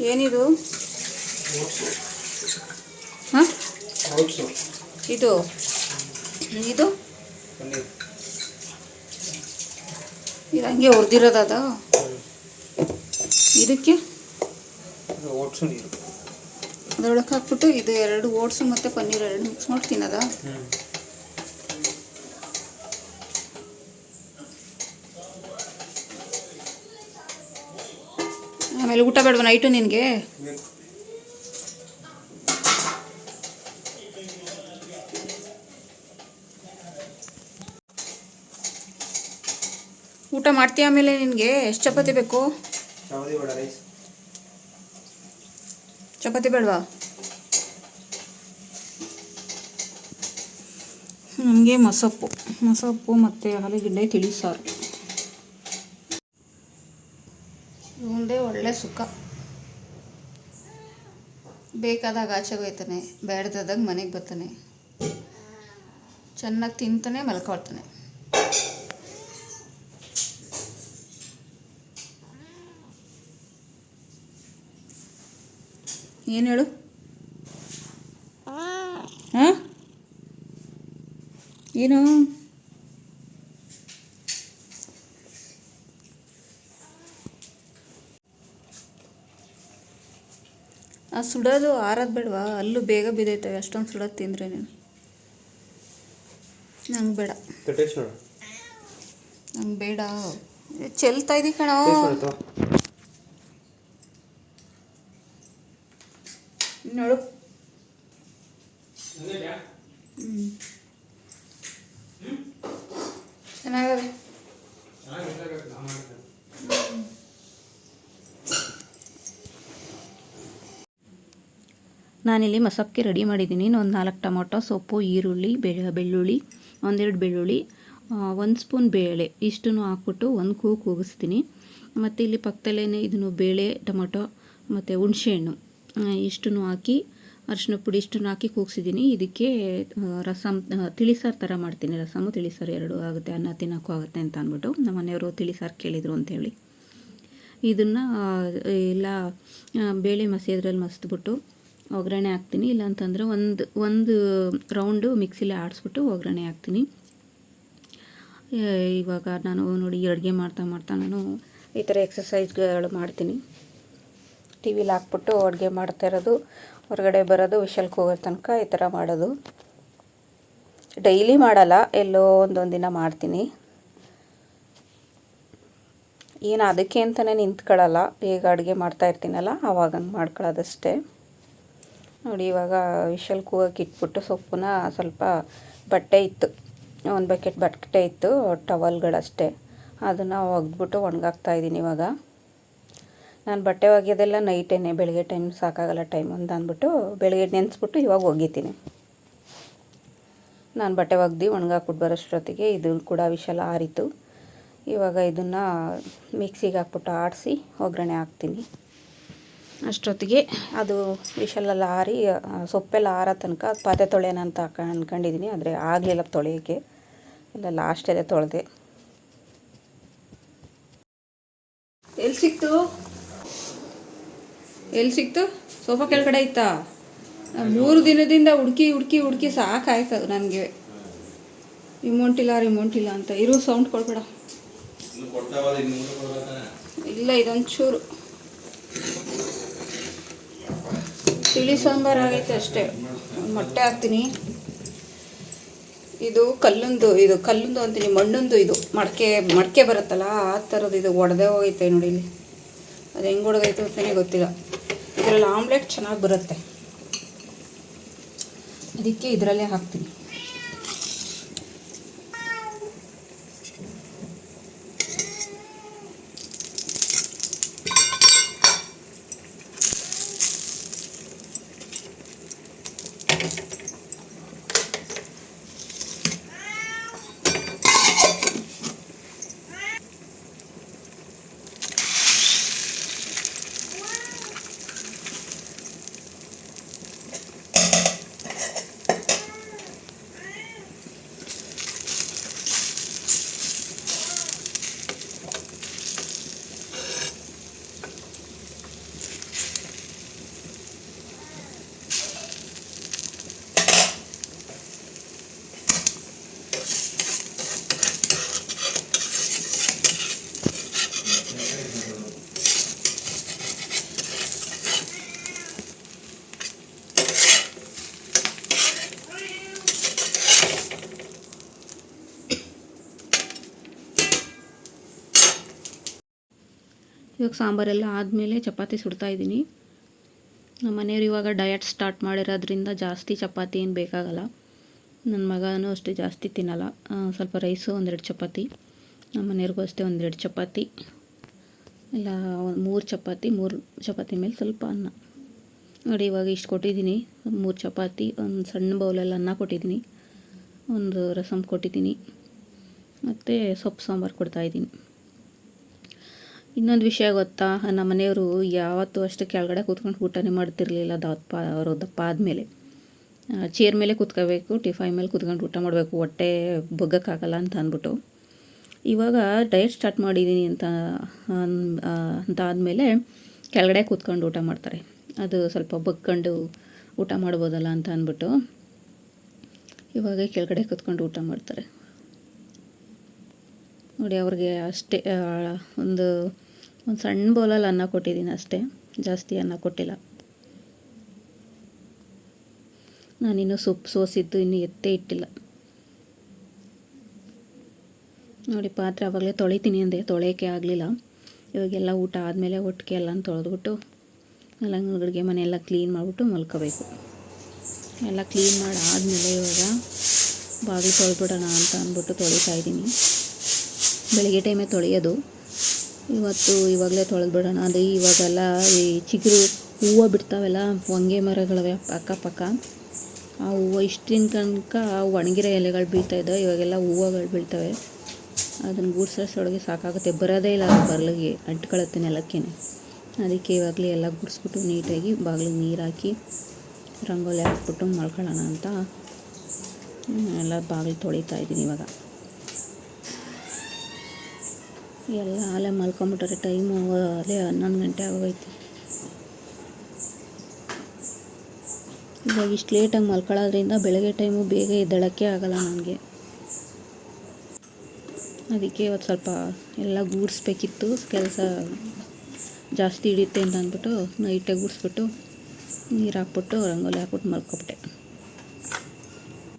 ಏನಿದು? ಹಾಂ? ಇದು? ಇದು? ಇದು ಹಂಗೆ ಹುರಿದಿರೋದದ ಇದಕ್ಕೆ? ಅದ್ರೊಳಗೆ ಹಾಕ್ಬಿಟ್ಟು ಇದು ಎರಡು ಓಟ್ಸು ಮತ್ತು ಪನ್ನೀರ್ ಎರಡು ಮಿಕ್ಸ್ ಮಾಡಿ ತಿನ್ನೋದ? ಆಮೇಲೆ ಊಟ ಬೇಡವ ನೈಟು ನಿನಗೆ? ಊಟ ಮಾಡ್ತೀಯ ಆಮೇಲೆ ನಿನಗೆ? ಎಷ್ಟು ಚಪಾತಿ ಬೇಕು? ಚಪಾತಿ ಬೇಡವಾ? ನನಗೆ ಮೊಸಪ್ಪು ಮೊಸಪ್ಪು ಮತ್ತು ಆಲೂಗಡ್ಡೆ ತಿಳಿ ಮುಂದೆ ಒಳ್ಳೆ ಸುಖ. ಬೇಕಾದಾಗ ಆಚೆಗೆ ಹೋಯ್ತಾನೆ ಬೇಡದಾಗ ಮನೆಗೆ ಬರ್ತಾನೆ. ಚೆನ್ನಾಗಿ ತಿಂತಾನೆ, ಮಲ್ಕೊಳ್ತಾನೆ. ಏನು ಹೇಳು? ಹಾಂ? ಏನು? ಸುಡೋದು ಆರೋದು ಬೇಡವಾ? ಅಲ್ಲೂ ಬೇಗ ಬಿದ್ದೈತವೆ ಅಷ್ಟೊಂದು ಸುಡೋದು ತಿಂದರೆ ನೀನು ನಂಗೆ ಬೇಡ. ನಂಗೆ ಬೇಡ. ಚೆಲ್ತಾ ಇದ್ದಿ ಕಣೋ. ನೋಡು ನೋಡು. ಹ್ಞೂ ಚೆನ್ನಾಗವೆ ನಾನಿಲ್ಲಿ ಮಸಕ್ಕೆ ರೆಡಿ ಮಾಡಿದ್ದೀನಿ. ಒಂದು ನಾಲ್ಕು ಟೊಮೊಟೊ, ಸೊಪ್ಪು, ಈರುಳ್ಳಿ, ಬೆಳ, ಬೆಳ್ಳುಳ್ಳಿ, ಒಂದೆರಡು ಬೆಳ್ಳುಳ್ಳಿ ಒಂದು ಸ್ಪೂನ್ ಬೇಳೆ ಇಷ್ಟನ್ನು ಹಾಕ್ಬಿಟ್ಟು ಒಂದು ಕೂಗು ಕೂಗಿಸ್ತೀನಿ. ಮತ್ತು ಇಲ್ಲಿ ಪಕ್ಕದಲ್ಲೇ ಇದನ್ನು ಬೇಳೆ, ಟೊಮೊಟೊ, ಮತ್ತು ಹುಣಸೆಹಣ್ಣು ಇಷ್ಟನ್ನು ಹಾಕಿ ಅರಿಶಿನ ಪುಡಿ ಇಷ್ಟನ್ನು ಹಾಕಿ ಕೂಗಿಸಿದ್ದೀನಿ. ಇದಕ್ಕೆ ರಸಮ್ ತಿಳಿಸಾರು ಥರ ಮಾಡ್ತೀನಿ. ರಸಮು, ತಿಳಿಸಾರು ಎರಡು ಆಗುತ್ತೆ, ಅನ್ನ ತಿನ್ನೋಕ್ಕೂ ಆಗುತ್ತೆ ಅಂತ ಅಂದ್ಬಿಟ್ಟು ನಮ್ಮ ಮನೆಯವರು ತಿಳಿಸಾರು ಕೇಳಿದರು ಅಂತೇಳಿ ಇದನ್ನು ಎಲ್ಲ ಬೇಳೆ ಮಸಿ ಅದ್ರಲ್ಲಿ ಮಸ್ತ್ಬಿಟ್ಟು ಒಗ್ಗರಣೆ ಹಾಕ್ತೀನಿ. ಇಲ್ಲಾಂತಂದರೆ ಒಂದು ಒಂದು ರೌಂಡು ಮಿಕ್ಸಿಲಿ ಆಡಿಸ್ಬಿಟ್ಟು ಒಗ್ಗರಣೆ ಹಾಕ್ತೀನಿ. ಇವಾಗ ನಾನು ನೋಡಿ ಅಡುಗೆ ಮಾಡ್ತಾ ಮಾಡ್ತಾ ನಾನು ಈ ಥರ ಎಕ್ಸಸೈಸ್ಗಳು ಮಾಡ್ತೀನಿ. ಟಿ ವಿಲಿ ಹಾಕ್ಬಿಟ್ಟು ಅಡುಗೆ ಮಾಡ್ತಾ ಇರೋದು, ಹೊರಗಡೆ ಬರೋದು ವಿಷಲ್ಗೆ ಹೋಗೋ ತನಕ ಈ ಥರ ಮಾಡೋದು. ಡೈಲಿ ಮಾಡಲ್ಲ, ಎಲ್ಲೋ ಒಂದೊಂದು ದಿನ ಮಾಡ್ತೀನಿ. ಏನು ಅದಕ್ಕೆ ಅಂತಲೇ ನಿಂತ್ಕೊಳ್ಳಲ್ಲ ಈಗ ಅಡುಗೆ ಮಾಡ್ತಾ ಇರ್ತೀನಲ್ಲ ಆವಾಗ ಹಂಗೆ ಮಾಡ್ಕೊಳ್ಳೋದಷ್ಟೇ. ನೋಡಿ, ಇವಾಗ ವಿಶಲ್ ಕೂಗಕ್ಕೆ ಇಟ್ಬಿಟ್ಟು ಸೊಪ್ಪನ್ನ ಸ್ವಲ್ಪ ಬಟ್ಟೆ ಇತ್ತು. ಒಂದು ಬಕೆಟ್ ಬಟ್ಟೆ ಇತ್ತು ಟವಲ್ಗಳಷ್ಟೇ ಅದನ್ನು ಒಗೆದ್ಬಿಟ್ಟು ಒಣಗಾಕ್ತಾ ಇದ್ದೀನಿ ಇವಾಗ. ನಾನು ಬಟ್ಟೆ ಒಗೆಯೋದೆಲ್ಲ ನೈಟೇನೆ, ಬೆಳಗ್ಗೆ ಟೈಮ್ ಸಾಕಾಗಲ್ಲ ಟೈಮ್ ಅಂತ ಅಂದ್ಬಿಟ್ಟು ಬೆಳಗ್ಗೆ ನೆನೆಸ್ಬಿಟ್ಟು ಇವಾಗ ಒಗಿತೀನಿ. ನಾನು ಬಟ್ಟೆ ಒಗ್ದು ಒಣಗಾಕ್ಬಿಟ್ಟು ಬರೋಷ್ಟೊತ್ತಿಗೆ ಇದು ಕೂಡ ವಿಶಲ್ ಆರಿತು. ಇವಾಗ ಇದನ್ನು ಮಿಕ್ಸಿಗೆ ಹಾಕ್ಬಿಟ್ಟು ಆಡಿಸಿ, ಒಗ್ಗರಣೆ ಹಾಕ್ತೀನಿ. ಅಷ್ಟೊತ್ತಿಗೆ ಅದು ವಿಶಲೆಲ್ಲ ಆರಿ ಸೊಪ್ಪೆಲ್ಲ ಆರೋ ತನಕ ಪಾತ್ರೆ ತೊಳೆಯೋಣ ಅಂತ ಅಂದ್ಕೊಂಡಿದ್ದೀನಿ ಆದರೆ ಆಗಲಿಲ್ಲ ತೊಳೆಯೋಕ್ಕೆ. ಎಲ್ಲ ಲಾಸ್ಟಲ್ಲೇ ತೊಳೆದೆ. ಎಲ್ಲಿ ಸಿಕ್ತು? ಎಲ್ಲಿ ಸಿಕ್ತು? ಸೋಫಾ ಕೆಳಗಡೆ ಇತ್ತಾ? ಮೂರು ದಿನದಿಂದ ಹುಡುಕಿ ಹುಡುಕಿ ಹುಡುಕಿ ಸಾಕಾಯ್ತು ನನಗೆ. ಇಮೌಂಟ್ ಇಲ್ಲ ರಿಮೋಟ್ ಇಲ್ಲ ಅಂತ. ಇರೋ ಸೌಂಡ್ ಕೊಡ್ಬೇಡ. ಇಲ್ಲ ಇದೊಂದು ಚೂರು ತಿಳಿ ಸಾಂಬಾರು ಆಗೈತೆ ಅಷ್ಟೇ. ಮೊಟ್ಟೆ ಹಾಕ್ತೀನಿ. ಇದು ಕಲ್ಲುಂದು ಇದು ಕಲ್ಲುಂದು ಅಂತೀನಿ, ಮಣ್ಣುಂದು ಇದು. ಮಡಕೆ ಮಡಕೆ ಬರುತ್ತಲ್ಲ, ಆ ಥರದ್ದು ಇದು ಒಡೆದೇ ಹೋಗೈತೆ ನೋಡಿ ಇಲ್ಲಿ. ಅದು ಹೆಂಗೆ ಒಡೆದೈತೆ ಅಂತಲೇ ಗೊತ್ತಿಲ್ಲ. ಇದರಲ್ಲಿ ಆಮ್ಲೆಟ್ ಚೆನ್ನಾಗಿ ಬರುತ್ತೆ. ಅದಕ್ಕೆ ಇದರಲ್ಲೇ ಹಾಕ್ತೀನಿ. ಇವಾಗ ಸಾಂಬಾರೆಲ್ಲ ಆದಮೇಲೆ ಚಪಾತಿ ಸುಡ್ತಾ ಇದ್ದೀನಿ. ನಮ್ಮ ಮನೆಯವ್ರು ಇವಾಗ ಡಯಟ್ ಸ್ಟಾರ್ಟ್ ಮಾಡಿರೋದ್ರಿಂದ ಜಾಸ್ತಿ ಚಪಾತಿ ಏನು ಬೇಕಾಗಲ್ಲ. ನನ್ನ ಮಗನೂ ಅಷ್ಟೇ ಜಾಸ್ತಿ ತಿನ್ನಲ್ಲ. ಸ್ವಲ್ಪ ರೈಸು ಒಂದೆರಡು ಚಪಾತಿ. ನಮ್ಮ ಮನೆಯವ್ರಿಗೂ ಅಷ್ಟೇ ಒಂದೆರಡು ಚಪಾತಿ. ಇಲ್ಲ ಮೂರು ಚಪಾತಿ ಮೂರು ಚಪಾತಿ ಮೇಲೆ ಸ್ವಲ್ಪ ಅನ್ನ. ನೋಡಿ, ಇವಾಗ ಇಷ್ಟು ಕೊಟ್ಟಿದ್ದೀನಿ. ಮೂರು ಚಪಾತಿ, ಒಂದು ಸಣ್ಣ ಬೌಲಲ್ಲಿ ಅನ್ನ ಕೊಟ್ಟಿದ್ದೀನಿ. ಒಂದು ರಸಮ್ ಕೊಟ್ಟಿದ್ದೀನಿ. ಮತ್ತು ಸೊಪ್ಪು ಸಾಂಬಾರು ಕೊಡ್ತಾಯಿದ್ದೀನಿ ಇನ್ನೊಂದು ವಿಷಯ ಗೊತ್ತಾ? ನಮ್ಮ ಮನೆಯವರು ಯಾವತ್ತೂ ಅಷ್ಟು ಕೆಳಗಡೆ ಕೂತ್ಕೊಂಡು ಊಟನೇ ಮಾಡ್ತಿರ್ಲಿಲ್ಲ ದಪ್ಪ ಅವರು ದಪ್ಪ ಆದಮೇಲೆ. ಚೇರ್ ಮೇಲೆ ಕೂತ್ಕೋಬೇಕು ಟಿಫೈ ಮೇಲೆ ಕೂತ್ಕೊಂಡು ಊಟ ಮಾಡಬೇಕು, ಹೊಟ್ಟೆ ಬಗ್ಗಕ್ಕಾಗಲ್ಲ ಅಂತ ಅಂದ್ಬಿಟ್ಟು. ಇವಾಗ ಡಯಟ್ ಸ್ಟಾರ್ಟ್ ಮಾಡಿದ್ದೀನಿ ಅಂತ ಅಂತ ಆದಮೇಲೆ ಕೆಳಗಡೆ ಕೂತ್ಕೊಂಡು ಊಟ ಮಾಡ್ತಾರೆ. ಅದು ಸ್ವಲ್ಪ ಬಗ್ಕೊಂಡು ಊಟ ಮಾಡ್ಬೋದಲ್ಲ ಅಂತ ಅಂದ್ಬಿಟ್ಟು ಇವಾಗ ಕೆಳಗಡೆ ಕೂತ್ಕೊಂಡು ಊಟ ಮಾಡ್ತಾರೆ. ನೋಡಿ, ಅವ್ರಿಗೆ ಅಷ್ಟೇ ಒಂದು ಒಂದು ಸಣ್ಣ ಬೌಲಲ್ಲಿ ಅನ್ನ ಕೊಟ್ಟಿದ್ದೀನಿ ಅಷ್ಟೇ. ಜಾಸ್ತಿ ಅನ್ನ ಕೊಟ್ಟಿಲ್ಲ. ನಾನಿನ್ನೂ ಸೊಪ್ಪು ಸೋಸಿದ್ದು ಇನ್ನೂ ಎತ್ತೇ ಇಟ್ಟಿಲ್ಲ. ನೋಡಿ, ಪಾತ್ರೆ ಆವಾಗಲೇ ತೊಳಿತೀನಿ ಅಂದೆ. ತೊಳೆಯೋಕ್ಕೆ ಆಗಲಿಲ್ಲ. ಇವಾಗೆಲ್ಲ ಊಟ ಆದಮೇಲೆ ಒಟ್ಟಿಗೆ ಎಲ್ಲ ತೊಳೆದ್ಬಿಟ್ಟು ಎಲ್ಲ ಅಡುಗೆ ಮನೆ ಎಲ್ಲ ಕ್ಲೀನ್ ಮಾಡಿಬಿಟ್ಟು ಮಲ್ಕೋಬೇಕು. ಎಲ್ಲ ಕ್ಲೀನ್ ಮಾಡಿ ಆದಮೇಲೆ ಇವಾಗ ಬಾಗಿಲು ತೊಳೆದ್ಬಿಡೋಣ ಅಂತ ಅಂದ್ಬಿಟ್ಟು ತೊಳಿತಾ ಇದ್ದೀನಿ. ಬೆಳಿಗ್ಗೆ ಟೈಮೇ ತೊಳೆಯೋದು. ಇವತ್ತು ಇವಾಗಲೇ ತೊಳೆದು ಬಿಡೋಣ. ಅದೇ ಇವಾಗೆಲ್ಲ ಈ ಚಿಗುರು ಹೂವು ಬಿಡ್ತಾವೆಲ್ಲ, ಹೊಂಗೆ ಮರಗಳವೆ ಅಕ್ಕಪಕ್ಕ. ಆ ಹೂವು ಇಷ್ಟಿನ ತನಕ ಒಣಗಿರೋ ಎಲೆಗಳು ಬೀಳ್ತಾ ಇದ್ದಾವೆ. ಇವಾಗೆಲ್ಲ ಹೂವುಗಳು ಬೀಳ್ತವೆ. ಅದನ್ನು ಗುಡ್ಸೋಷ್ಟೊಳಗೆ ಸಾಕಾಗುತ್ತೆ. ಬರೋದೇ ಇಲ್ಲ ಅದು ಬರ್ಲಿಗೆ ಅಂಟ್ಕೊಳತ್ತೆ ನೆಲಕ್ಕೆ. ಅದಕ್ಕೆ ಇವಾಗಲೇ ಎಲ್ಲ ಗುಡಿಸ್ಬಿಟ್ಟು ನೀಟಾಗಿ ಬಾಗಿಲಿಗೆ ನೀರು ಹಾಕಿ ರಂಗೋಲಿ ಹಾಕ್ಬಿಟ್ಟು ಮಲ್ಕೊಳ್ಳೋಣ ಅಂತ. ಎಲ್ಲ ಬಾಗಿಲು ತೊಳಿತಾ ಇದ್ದೀನಿ ಇವಾಗ. ಎಲ್ಲ ಅಲ್ಲೇ ಮಲ್ಕೊಂಬಿಟ್ಟಾರೆ. ಟೈಮು ಅಲ್ಲೇ ಹನ್ನೊಂದು ಗಂಟೆ ಆಗೋಯ್ತು. ಇವಾಗ ಇಷ್ಟು ಲೇಟಾಗಿ ಮಲ್ಕೊಳ್ಳೋದ್ರಿಂದ ಬೆಳಗ್ಗೆ ಟೈಮು ಬೇಗ ಎದ್ದೇಳೋಕ್ಕೆ ಆಗಲ್ಲ ನನಗೆ. ಅದಕ್ಕೆ ಇವತ್ತು ಸ್ವಲ್ಪ ಎಲ್ಲ ಗೂಡಿಸ್ಬೇಕಿತ್ತು. ಕೆಲಸ ಜಾಸ್ತಿ ಹಿಡಿಯುತ್ತೆ ಅಂತ ಅಂದ್ಬಿಟ್ಟು ನೈಟಾಗಿ ಗೂಡಿಸ್ಬಿಟ್ಟು ನೀರು ಹಾಕ್ಬಿಟ್ಟು ರಂಗೋಲಿ ಹಾಕ್ಬಿಟ್ಟು ಮಲ್ಕೊಬಿಟ್ಟೆ.